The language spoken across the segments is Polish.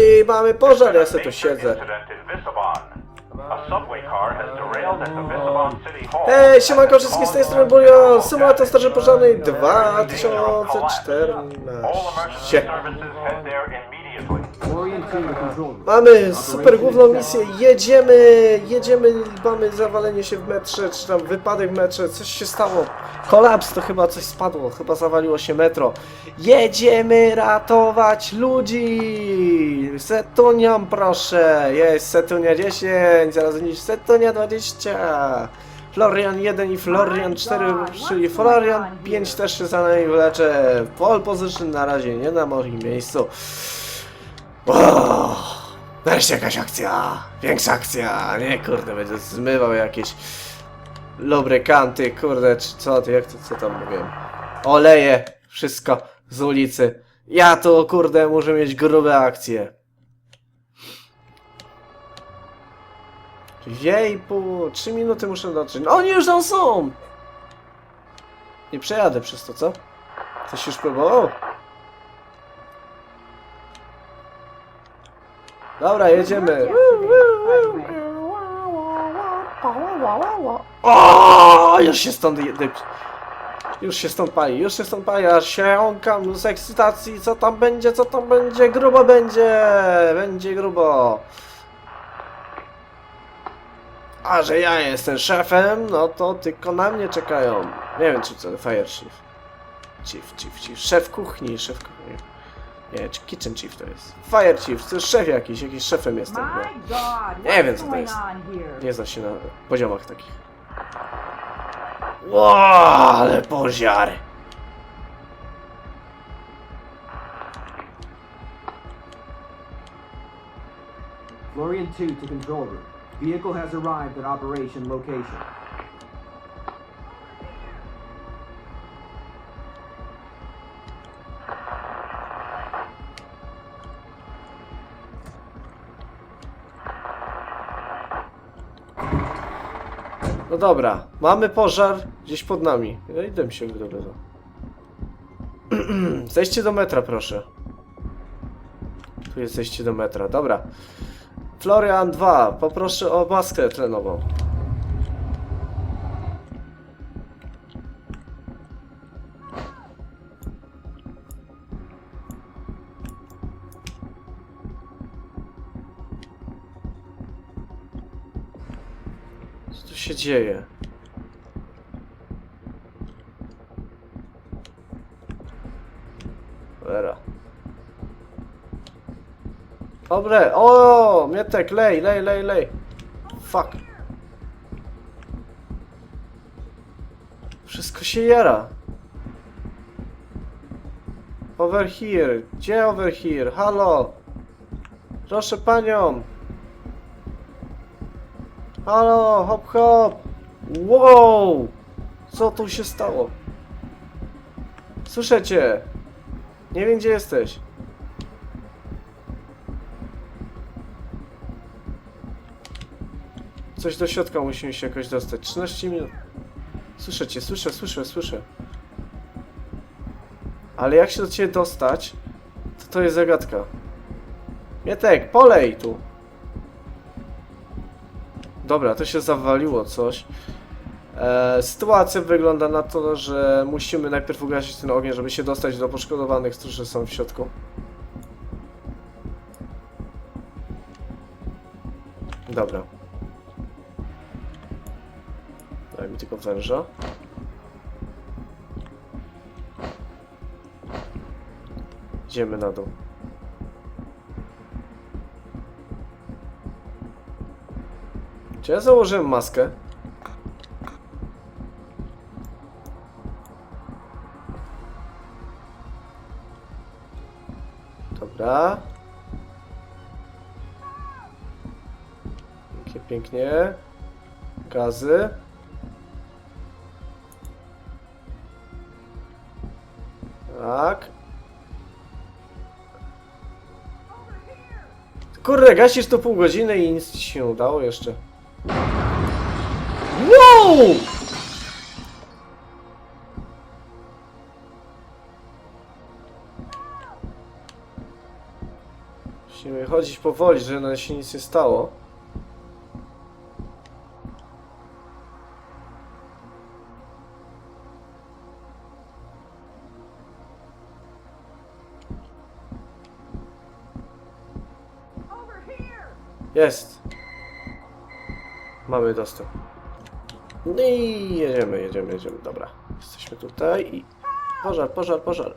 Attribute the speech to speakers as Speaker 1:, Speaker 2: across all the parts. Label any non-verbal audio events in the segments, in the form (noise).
Speaker 1: I mamy pożar, ja sobie tu siedzę. Hej, siemanko wszystkim z tej strony Bulion, Symulator Straży Pożarnej 2014.
Speaker 2: Orient 2 to control room.
Speaker 1: Mamy super główną misję, jedziemy, jedziemy, mamy zawalenie się w metrze, czy tam wypadek w metrze, coś się stało. Kolaps to chyba coś spadło, chyba zawaliło się metro. Jedziemy ratować ludzi! Setunią proszę, jest Setunia 10, zaraz niż Setunia 20. Florian 1 i Florian 4, czyli Florian 5 też się za nami wlecze. Pole position na razie, nie na moim miejscu. O, Wreszcie jakaś akcja! Większa akcja! Nie kurde, będę zmywał jakieś lubrykanty, kurde, czy co ty, jak to, co tam mówiłem? Oleje, wszystko z ulicy. Ja tu, kurde, muszę mieć grube akcje. I pół, trzy minuty muszę dotrzeć. Oni już tam są! Nie przejadę przez to, co? Coś już próbował? Dobra, jedziemy. O, już się stąd jedy. Już się stąd pali, już się stąd pali, aż się jąkam z ekscytacji, co tam będzie, co tam będzie, grubo będzie, będzie grubo. A że ja jestem szefem, no to tylko na mnie czekają. Nie wiem, czy to Fire Chief. Chief, Chief, Chief. Szef kuchni, szef kuchni. Nie, czy Kitchen Chief to jest. Fire Chief, to jest szef jakiś, jakiś szefem jestem.
Speaker 3: God,
Speaker 1: Nie wiem, co to jest. Nie zna się na poziomach takich. Ło, ale pożar!
Speaker 2: Florian 2 to control room. Vehicle has arrived at operation location.
Speaker 1: No dobra, mamy pożar gdzieś pod nami. No idę mi się wydobywa. (clears throat) Zejdźcie do metra, proszę. Tu jest zejście do metra, dobra. Florian 2, poproszę o maskę tlenową. Się dzieje? Cholera. Dobre, o, Mietek, lej, lej, lej, lej. Fuck. Wszystko się jara. Over here. Gdzie over here? Halo. Proszę panią. Halo, hop hop! Wow! Co tu się stało? Słyszę cię! Nie wiem gdzie jesteś. Coś do środka musimy się jakoś dostać. 13 minut. Słyszę cię, słyszę, słyszę, słyszę. Ale jak się do ciebie dostać, to to jest zagadka. Mietek, polej tu! Dobra, to się zawaliło coś. E, sytuacja wygląda na to, że musimy najpierw ugasić ten ogień, żeby się dostać do poszkodowanych, którzy są w środku. Dobra. Daj mi tylko węża. Idziemy na dół. Czy ja założyłem maskę? Dobra. Pięknie, pięknie. Gazy. Tak. Kurde, gasisz to pół godziny i nic ci się nie udało jeszcze. Wow! Musimy chodzić powoli, żeby nam się nic nie stało. Jest! Mamy dostęp. No i jedziemy, jedziemy, jedziemy. Dobra. Jesteśmy tutaj i... Pożar, pożar, pożar.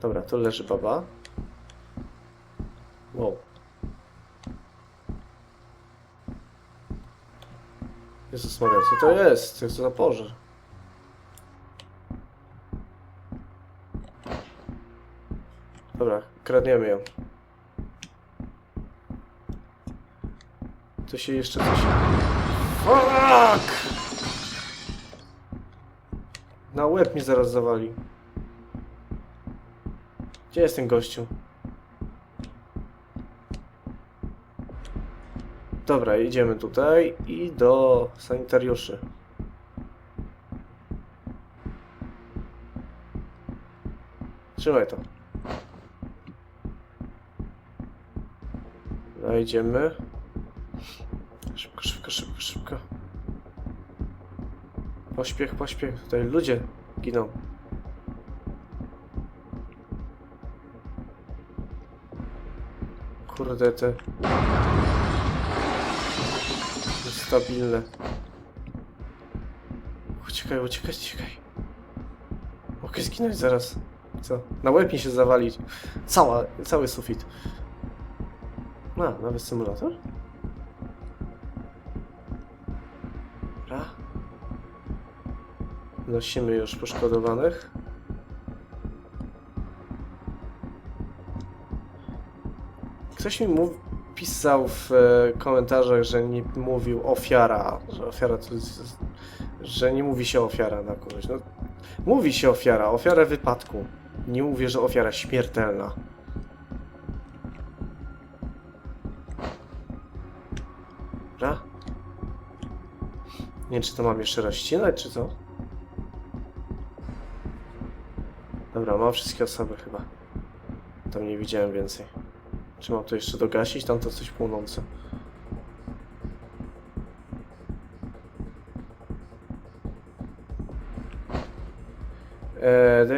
Speaker 1: Dobra, tu leży baba. Wow. Jezus Maria, co to jest? Co to za pożar? Dobra, kradniemy ją. To się jeszcze coś... Fuck! Na łeb mi zaraz zawali. Gdzie jest ten gościu? Dobra, idziemy tutaj i do sanitariuszy. Trzymaj to. Wejdziemy. Szybko, szybko, szybko, szybko. Pośpiech, pośpiech. Tutaj ludzie giną. Kurde, te... Stabilne. Uciekaj, uciekaj, uciekaj. Mogę zginąć zaraz. Co? Na łeb się zawalić. Cała, cały sufit. A, nowy symulator? Dobra. Nosimy już poszkodowanych. Ktoś mi mów, pisał w e, komentarzach, że nie mówił ofiara, że ofiara to jest, że nie mówi się ofiara na kogoś. No, mówi się ofiara, ofiara wypadku. Nie mówię, że ofiara śmiertelna. Nie wiem, czy to mam jeszcze rozcinać, czy co? Dobra, mam wszystkie osoby chyba. Tam nie widziałem więcej. Czy mam to jeszcze dogasić? Tam to coś płonące. Uh, the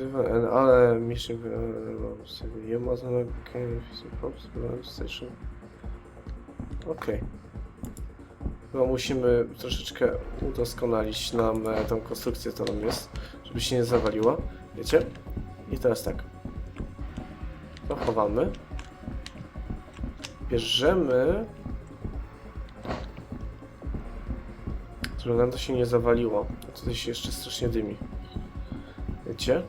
Speaker 1: of and other mission you must station. Chyba musimy troszeczkę udoskonalić nam e, tą konstrukcję, co nam jest, żeby się nie zawaliła. Wiecie? I teraz tak. To chowamy. Bierzemy. Żeby nam to się nie zawaliło. Tutaj się jeszcze strasznie dymi. Wiecie?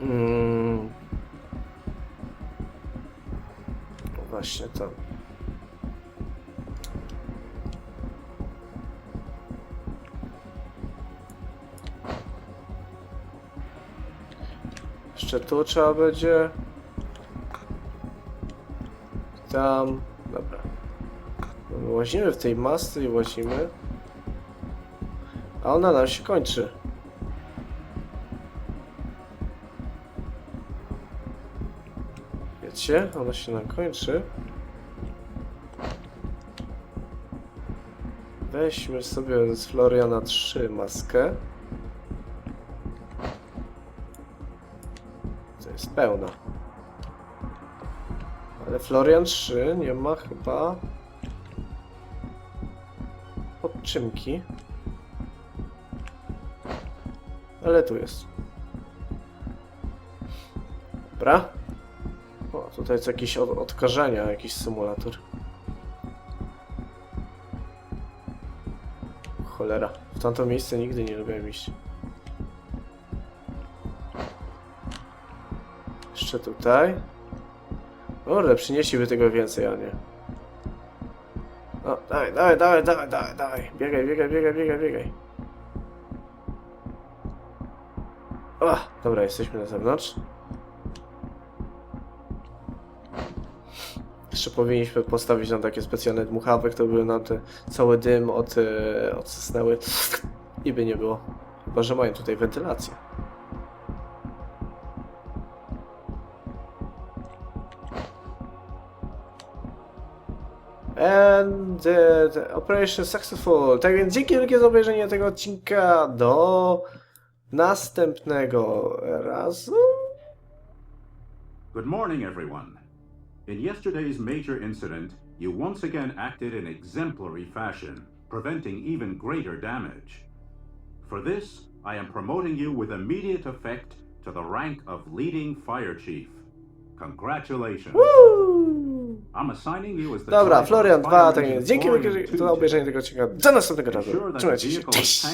Speaker 1: Mm. No Właśnie to. Jeszcze tu trzeba będzie. Tam. Dobra. My Łazimy w tej masce i łazimy. A ona nam się kończy. Wiecie? Ona się nam kończy. Weźmy sobie z Floriana 3 maskę. Jest pełna. Ale Florian 3 nie ma chyba podczymki. Ale tu jest. Dobra. O, tutaj jest jakieś od odkażania, jakiś symulator. Cholera. W tamto miejsce nigdy nie lubiłem iść. Jeszcze tutaj. Kurde, przynieśliby tego więcej, a nie. No, dawaj, dawaj, dawaj, dawaj, dawaj, dawaj. Biegaj, biegaj, biegaj, biegaj, biegaj. O, dobra, jesteśmy na zewnątrz. Jeszcze powinniśmy postawić nam takie specjalne dmuchawy, to by nam te cały dym od, e, odsysnęły i by nie było. Chyba, że mają tutaj wentylację. And the, operation successful. Tak więc dzięki wielkie za obejrzenie tego odcinka. Do następnego razu.
Speaker 3: Good morning, everyone. In yesterday's major incident, you once again acted in exemplary fashion, preventing even greater damage. For this, I am promoting you with immediate effect to the rank of leading fire chief. Congratulations.
Speaker 1: Woo! Dobra, Florian
Speaker 3: of
Speaker 1: 2,
Speaker 3: Fire
Speaker 1: tak dzięki
Speaker 3: Florian
Speaker 1: wielkie
Speaker 3: 2
Speaker 1: za obejrzenie tego odcinka. Do następnego razu. Trzymajcie się. Cześć!